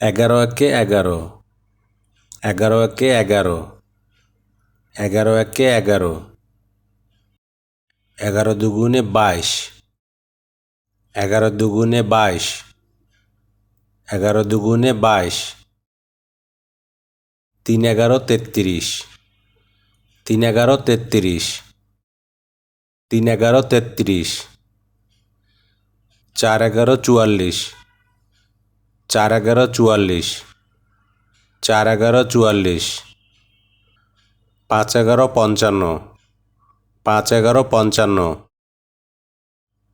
এগারো একে এগারো। এগারো একে এগারো। এগারো একে এগারো। এগারো দুগুণে বাইশ। এগারো দুগুণে বাইশ। এগারো দুগুণে বাইশ। তিন এগারো তেত্রিশ। তিন এগারো তেত্রিশ। তিন এগারো তেত্রিশ। চার এগারো চুয়াল্লিশ। চার এগারো চুয়াল্লিশ। চার এগারো চুয়াল্লিশ। পাঁচ এগারো পঞ্চান্ন। পাঁচ এগারো পঞ্চান্ন।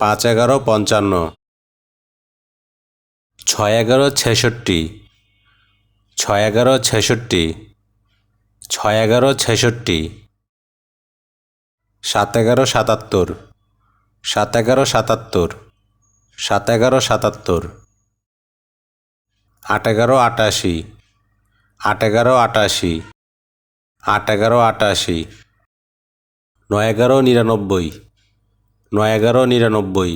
পাঁচ এগারো পঞ্চান্ন। ছয় এগারো ছেষট্টি। ছয় এগারো ছেষট্টি। ছয় এগারো ছেষট্টি। সাত এগারো সাতাত্তর। সাত এগারো সাতাত্তর। সাত এগারো সাতাত্তর। আট এগারো আটাশি, আট এগারো আটাশি, আট এগারো আটাশি, নয় এগারো নিরানব্বই, নয় এগারো নিরানব্বই,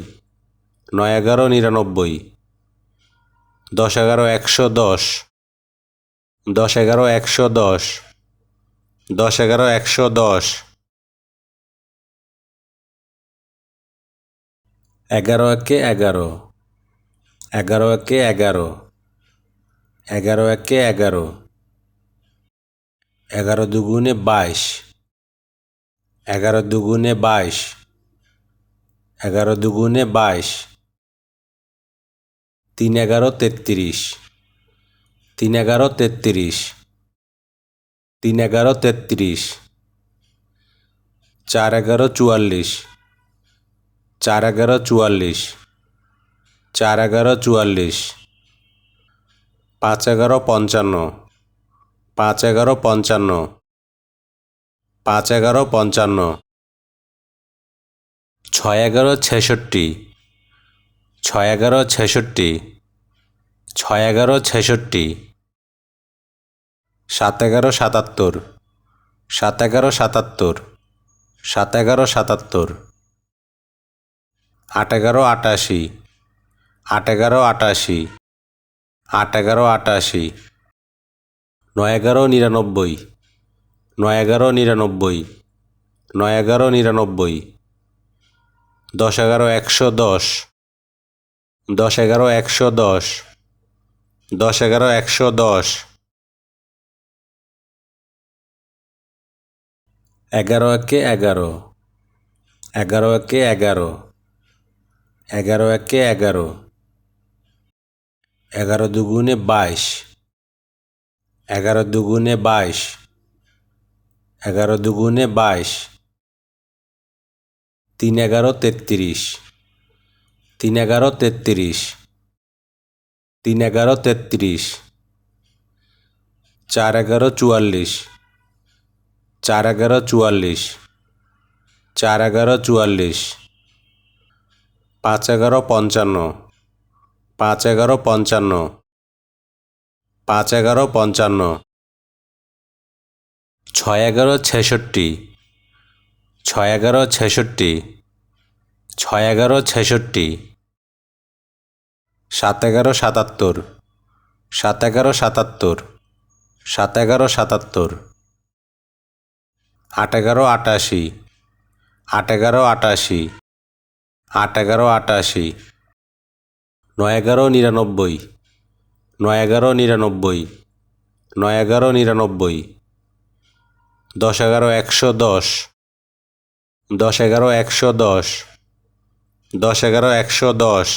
নয় এগারো নিরানব্বই, দশ এগারো একশো দশ দশ এগারো একশো দশ দশ এগারো একশো দশ, এগারো একে এগারো এগারো একে এগারো। এগারো একে এগারো। এগারো দুগুণে বাইশ। এগারো দুগুণে বাইশ। এগারো দুগুণে বাইশ। তিন এগারো তেত্রিশ। তিন এগারো তেত্রিশ। তিন এগারো তেত্রিশ। চার এগারো চুয়াল্লিশ। চার এগারো চুয়াল্লিশ। চার এগারো চুয়াল্লিশ। পাঁচ এগারো পঞ্চান্ন। পাঁচ এগারো পঞ্চান্ন। পাঁচ এগারো পঞ্চান্ন। ছয় এগারো ছেষট্টি। ছয় এগারো ছেষট্টি। ছয় এগারো ছেষট্টি। সাত এগারো সাতাত্তর। সাত এগারো সাতাত্তর। সাত এগারো সাতাত্তর। আট এগারো আটাশি। আট এগারো আটাশি। আট এগারো আটাশি, নয় এগারো নিরানব্বই, নয় এগারো নিরানব্বই, নয় এগারো নিরানব্বই, দশ এগারো একশো দশ দশ এগারো একশো দশ দশ এগারো একশো দশ, এগারো একে এগারো এগারো একে এগারো এগারো একে এগারো এগারো দুগুণে বাইশ। এগারো দুগুণে বাইশ। এগারো দুগুণে বাইশ। তিন এগারো তেত্রিশ। তিন এগারো তেত্রিশ। তিন এগারো তেত্রিশ। চার এগারো চুয়াল্লিশ। চার এগারো চুয়াল্লিশ। চার এগারো চুয়াল্লিশ। পাঁচ এগারো পঞ্চান্ন। পাঁচ এগারো পঞ্চান্ন। পাঁচ এগারো পঞ্চান্ন। ছয় এগারো ছেষট্টি। ছয় এগারো ছেষট্টি। ছয় এগারো ছেষট্টি। সাত এগারো সাতাত্তর। সাত এগারো সাতাত্তর। সাত এগারো সাতাত্তর। আট এগারো আটাশি। আট এগারো আটাশি। আট এগারো আটাশি। নয় এগারো নিরানব্বই। নয় এগারো নিরানব্বই। নয় এগারো নিরানব্বই। দশ এগারো একশো দশ। দশ এগারো একশো দশ। দশ এগারো একশো দশ।